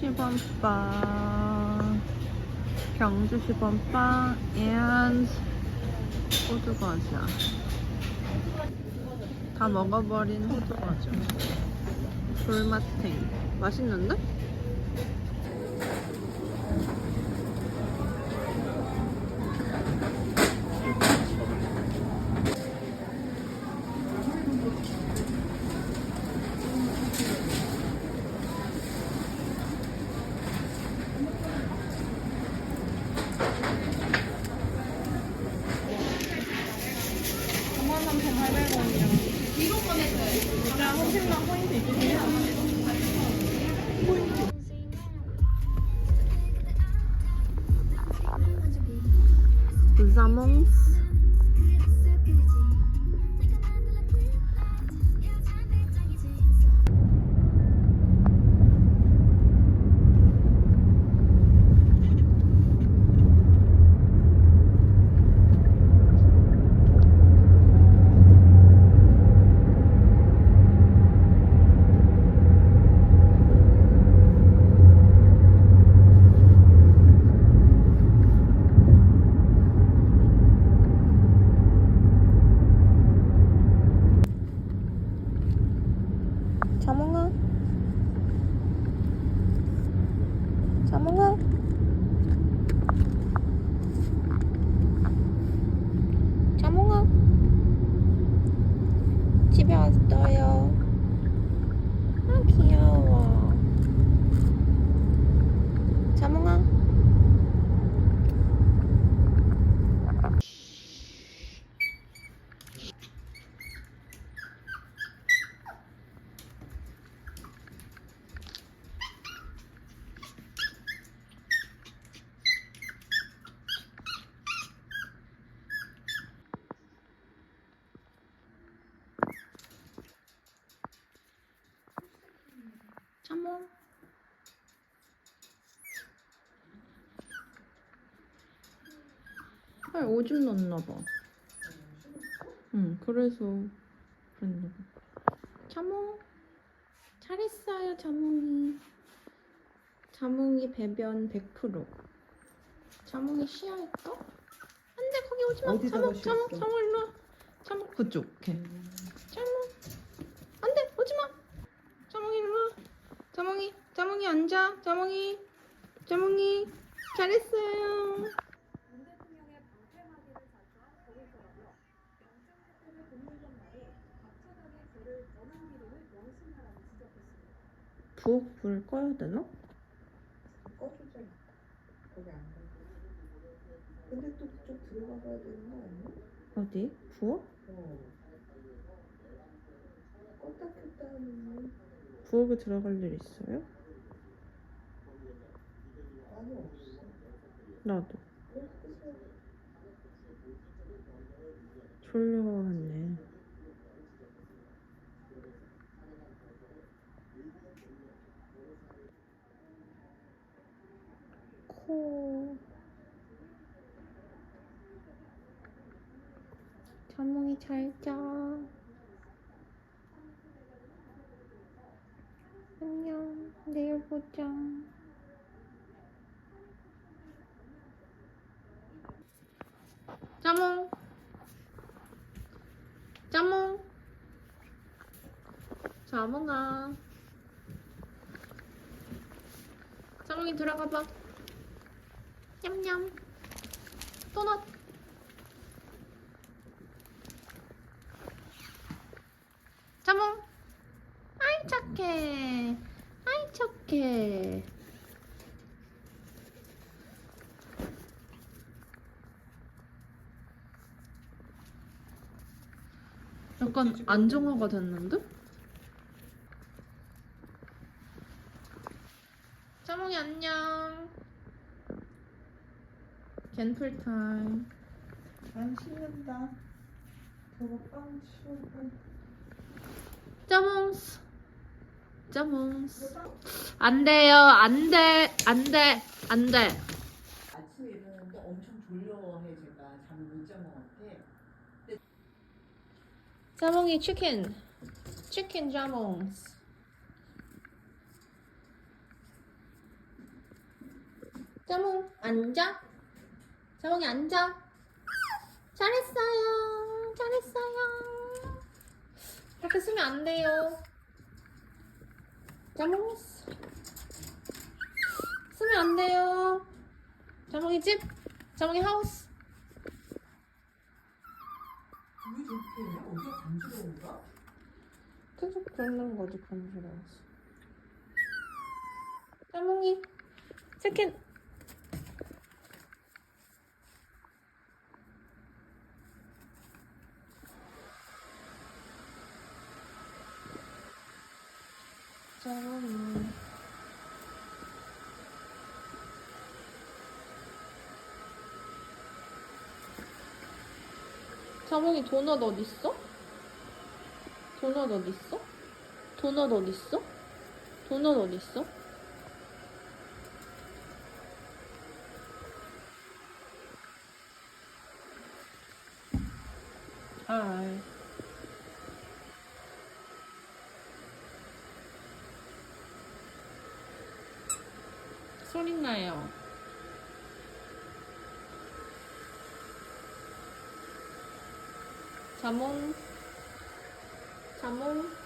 시범빵, 경주 시범빵, and 호두 과자. 다 먹어버린 호두 과자. 불맛탱. 맛있는데? 부자몽스. 자몽아. 자몽아. 자몽아. 집에 왔어요. 아, 귀여워. 자몽아. 자몽. 아, 오줌 넣었나 봐. 응, 그래서 그랬나 봐. 자몽. 잘했어요, 자몽이. 자몽이 배변 100%. 자몽이 쉬어 있어? 안 돼, 거기 오지 마. 어디다가 자몽, 자몽, 쉬었어? 자몽 일로 와. 자몽, 그쪽. 오케이. 자몽. 안 돼, 오지 마. 자몽이 일로 와. 자몽이, 자몽이 앉아. 자몽이, 자몽이. 잘했어요. 부엌 불 꺼야 되나? 꺼주자. 거기 안 가. 근데 또 그쪽 들어가 봐야 되는 거 아니야? 어디? 부엌? 어. 껐다 켰다 하면 부엌에 들어갈 일 있어요? 아무 없어. 나도. 그래서 졸려왔네. 코. 자몽이 잘 자. 안녕. 내일 보자. 자몽. 자몽. 자몽아. 자몽이 들어가 봐. 냠냠. 도넛. 자몽. 아이 착해. 아이 착해. 약간 안정화가 됐는데? 자몽이 안녕. 겐플 타임. 안 씻는다. 저거 빵 치우고. 짜몽스. 짜몽스. 안 돼요. 안 돼. 안 돼. 안 돼. 아침에 일어났는데 엄청 졸려해 제가 잠을 못 잔 것 같아. 짜몽이 치킨. 치킨 짜몽스. 자몽 앉아. 자몽이 앉아. 잘했어요. 잘했어요. 이렇게 쓰면 안 돼요. 자몽 쓰면 안 돼요. 자몽이 집. 자몽이 하우스. 왜 저렇게 해? 어디가 간지러운가? 계속 긁는 거지 간지러워서. 자몽이 세킨. 자몽이. 자몽이 도넛 어디 있어? 도넛 어디 있어? 도넛 어디 있어? 도넛 어디 있어? 아. 소리 나요. 자몽. 자몽.